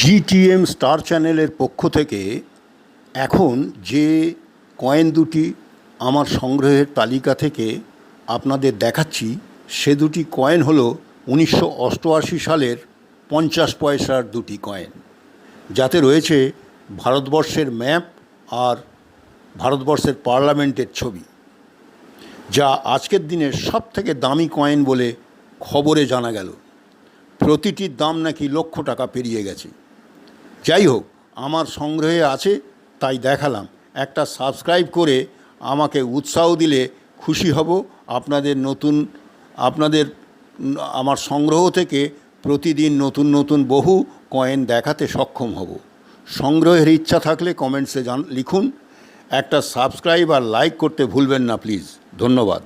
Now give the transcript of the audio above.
GTM star চ্যানেলের পক্ষ থেকে এখন যে কয়েন দুটি আমার সংগ্রহের তালিকা থেকে আপনাদের দেখাচ্ছি, সে দুটি কয়েন হলো উনিশশো অষ্টআশি সালের পঞ্চাশ পয়সার দুটি কয়েন যাতে রয়েছে ভারতবর্ষের ম্যাপ আর ভারতবর্ষের পার্লামেন্টের ছবি, যা আজকের দিনের সব থেকে দামি কয়েন বলে খবরে জানা গেল। প্রতিটির দাম নাকি লক্ষ টাকা পেরিয়ে গেছে। যাই হোক, আমার সংগ্রহে আছে, তাই দেখালাম। একটা সাবস্ক্রাইব করে আমাকে উৎসাহ দিলে খুশি হব। আপনাদের নতুন, আপনাদের আমার সংগ্রহ থেকে প্রতিদিন নতুন নতুন বহু কয়েন দেখাতে সক্ষম হব। সংগ্রহের ইচ্ছা থাকলে কমেন্টসে জান, লিখুন। একটা সাবস্ক্রাইব আর লাইক করতে ভুলবেন না প্লিজ ধন্যবাদ।